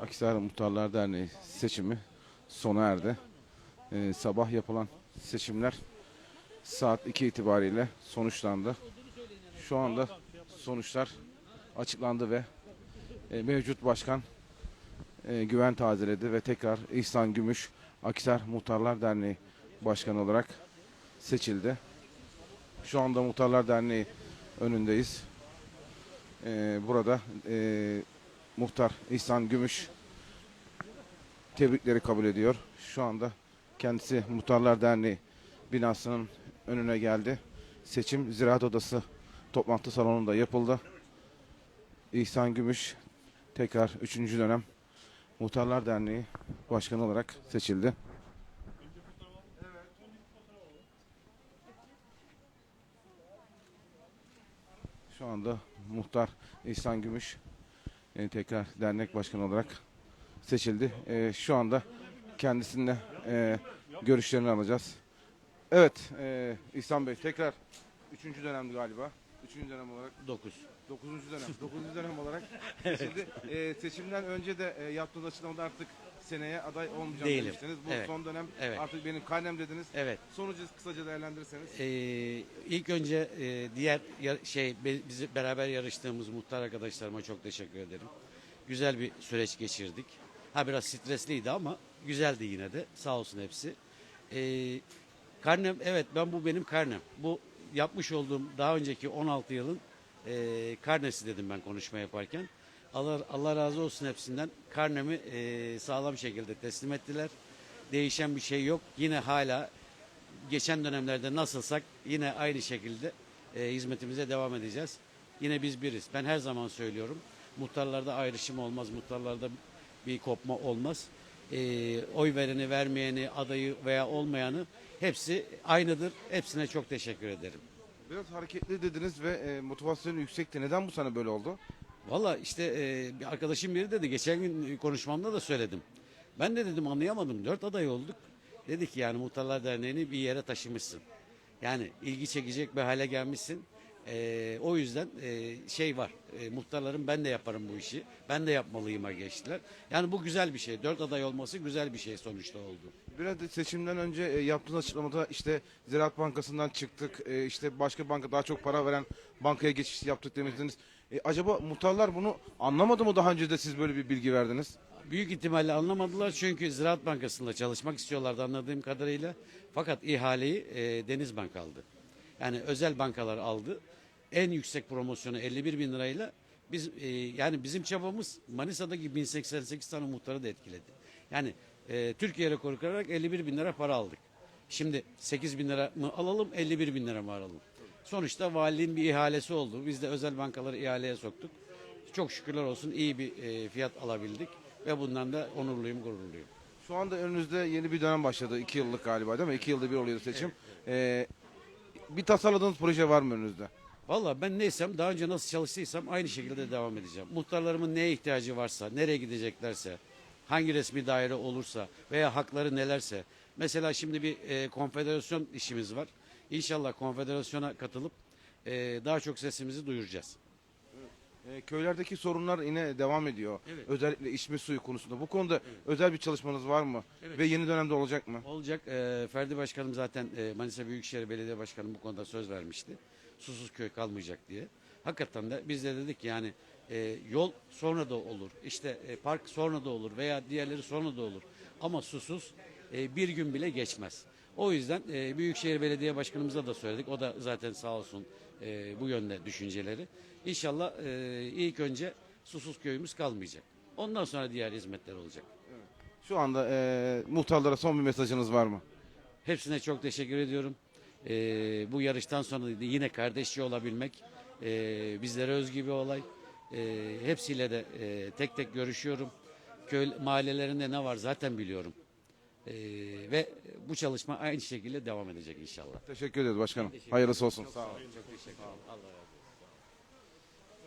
Akisar Muhtarlar Derneği seçimi sona erdi. Ee, sabah yapılan seçimler saat 2 itibariyle sonuçlandı. Şu anda sonuçlar açıklandı ve e, mevcut başkan e, güven tazeledi ve tekrar İhsan Gümüş Akisar Muhtarlar Derneği Başkanı olarak seçildi. Şu anda Muhtarlar Derneği önündeyiz. Ee, burada e, muhtar İhsan Gümüş tebrikleri kabul ediyor. Şu anda kendisi Muhtarlar Derneği binasının önüne geldi. Seçim Ziraat Odası toplantı salonunda yapıldı. İhsan Gümüş tekrar 3. dönem Muhtarlar Derneği Başkanı olarak seçildi. Şu anda muhtar İhsan Gümüş e, tekrar dernek başkanı olarak seçildi. E, şu anda kendisininle e, görüşlerini alacağız. Evet e, İhsan Bey tekrar üçüncü dönemdi galiba. Üçüncü dönem olarak 9. dokuzuncu dönem. Dokuzuncu dönem olarak seçildi. E, seçimden önce de e, yaptığınız açıklamada artık seneye aday olmayacağım Değilim. demiştiniz. Bu Evet. son dönem Evet. artık benim karnem dediniz. Evet. Sonucu kısaca değerlendirirseniz. Ee, ilk önce e, diğer şey be- bizi beraber yarıştığımız muhtar arkadaşlarıma çok teşekkür ederim. Güzel bir süreç geçirdik. Ha biraz stresliydi ama güzeldi yine de. Sağ olsun hepsi. Ee, karnem evet ben bu benim karnem. Bu yapmış olduğum daha önceki 16 yılın e, karnesi dedim ben konuşma yaparken. Allah, Allah razı olsun hepsinden. Karnemi e, sağlam şekilde teslim ettiler. Değişen bir şey yok. Yine hala geçen dönemlerde nasılsak yine aynı şekilde e, hizmetimize devam edeceğiz. Yine biz biriz. Ben her zaman söylüyorum. Muhtarlarda ayrışım olmaz. Muhtarlarda bir kopma olmaz. E, oy vereni, vermeyeni, adayı veya olmayanı hepsi aynıdır. Hepsine çok teşekkür ederim. Biraz hareketli dediniz ve e, motivasyonu yüksekti. Neden bu sene böyle oldu? Valla işte e, bir arkadaşım biri dedi geçen gün konuşmamda da söyledim. Ben de dedim anlayamadım. Dört aday olduk. Dedi ki yani Muhtarlar Derneği'ni bir yere taşımışsın. Yani ilgi çekecek bir hale gelmişsin. E, o yüzden e, şey var. E, muhtarların ben de yaparım bu işi. Ben de yapmalıyım'a geçtiler. Yani bu güzel bir şey. Dört aday olması güzel bir şey sonuçta oldu. Biraz da seçimden önce e, yaptığınız açıklamada işte Ziraat Bankası'ndan çıktık, e, işte başka banka daha çok para veren bankaya geçiş yaptık demiştiniz. E, acaba muhtarlar bunu anlamadı mı daha önce de siz böyle bir bilgi verdiniz? Büyük ihtimalle anlamadılar çünkü Ziraat Bankası'nda çalışmak istiyorlardı anladığım kadarıyla. Fakat ihaleyi e, Denizbank aldı. Yani özel bankalar aldı. En yüksek promosyonu 51 bin lirayla biz e, yani bizim çabamız Manisa'daki 1088 tane muhtarı da etkiledi. Yani e, Türkiye rekoru kırarak 51 bin lira para aldık. Şimdi 8 bin lira mı alalım 51 bin lira mı alalım? Sonuçta valiliğin bir ihalesi oldu. Biz de özel bankaları ihaleye soktuk. Çok şükürler olsun iyi bir e, fiyat alabildik ve bundan da onurluyum, gururluyum. Şu anda önünüzde yeni bir dönem başladı. iki yıllık galiba değil mi? İki yılda bir oluyor seçim. E, bir tasarladığınız proje var mı önünüzde? Valla ben neysem daha önce nasıl çalıştıysam aynı şekilde devam edeceğim. Muhtarlarımın neye ihtiyacı varsa, nereye gideceklerse, hangi resmi daire olursa veya hakları nelerse. Mesela şimdi bir e, konfederasyon işimiz var. İnşallah konfederasyona katılıp e, daha çok sesimizi duyuracağız. E, köylerdeki sorunlar yine devam ediyor. Evet. Özellikle içme suyu konusunda. Bu konuda özel bir çalışmanız var mı? Evet. Ve yeni dönemde olacak mı? Olacak. E, Ferdi Başkanım zaten e, Manisa Büyükşehir Belediye Başkanı bu konuda söz vermişti. Susuz köy kalmayacak diye. Hakikaten de biz de dedik yani e, yol sonra da olur. İşte e, park sonra da olur veya diğerleri sonra da olur. Ama susuz e, bir gün bile geçmez. O yüzden e, Büyükşehir Belediye Başkanımıza da söyledik. O da zaten sağ olsun e, bu yönde düşünceleri. İnşallah e, ilk önce susuz köyümüz kalmayacak. Ondan sonra diğer hizmetler olacak. Şu anda e, muhtarlara son bir mesajınız var mı? Hepsine çok teşekkür ediyorum. Ee, bu yarıştan sonra yine kardeşçi olabilmek e, bizlere özgü bir olay. Ee, hepsiyle de e, tek tek görüşüyorum. Köy mahallelerinde ne var zaten biliyorum. Ee, ve bu çalışma aynı şekilde devam edecek inşallah. Teşekkür ederiz başkanım. Hayırlısı olsun. Sağ olun. Çok teşekkür ederim. Allah razı olsun.